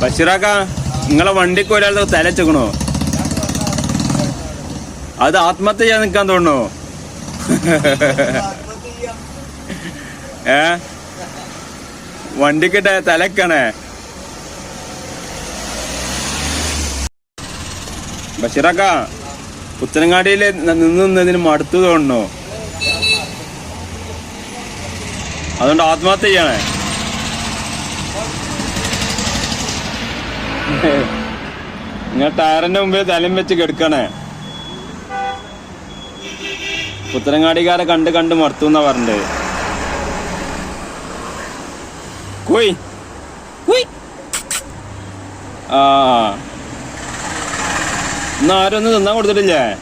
ബഷീറാക്ക നിങ്ങളെ വണ്ടിക്ക് ഒരാൾ തലച്ചെക്കണോ അത് ആത്മഹത്യ ചെയ്യാൻ നിൽക്കാൻ തോന്നണോ ഏ? വണ്ടിക്കിട്ടെ തലക്കണേ ബഷീറാക്ക പുത്തനങ്ങാടിയിൽ നിന്ന് നിന്നതിന് മടുത്തു തോന്നണോ അതുകൊണ്ട് ആത്മഹത്യ ചെയ്യണേ. നിങ്ങൾ ടയറിന്റെ മുമ്പിൽ തലം വെച്ച് കെടുക്കണേ. പുത്തനങ്ങാടിക്കാരെ കണ്ട് കണ്ട് മറത്തു എന്നാ പറഞ്ഞത്. കുയ്. കുയ്. ആ. ഇന്ന് ആരും ഒന്നും തിന്നാൻ കൊടുത്തിട്ടില്ലേ?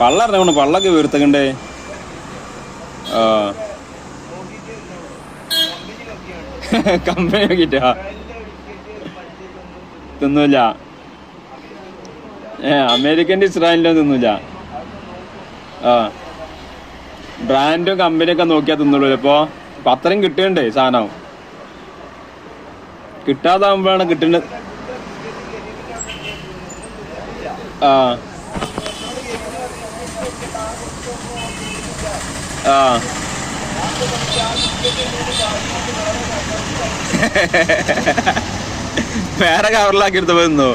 പള്ളറിഞ്ഞു പള്ളൊക്കെ വീർത്തക്കണ്ടേ? ആ. കമ്പനി നോക്കിട്ടാ തിന്നൂല. ഏ അമേരിക്കന്റെ ഇസ്രായേലിന്റെ തിന്നൂല. ആ. ബ്രാൻഡും കമ്പനിയൊക്കെ നോക്കിയാ തിന്നുള്ളൂ ഇപ്പൊ? പത്രം കിട്ടുന്നുണ്ട് സാധനം. കിട്ടാതാവുമ്പോഴാണ് കിട്ടുന്നത് ആ. ആ. വേറെ കവറിലാക്കി എടുത്തപ്പോ നിന്നോ.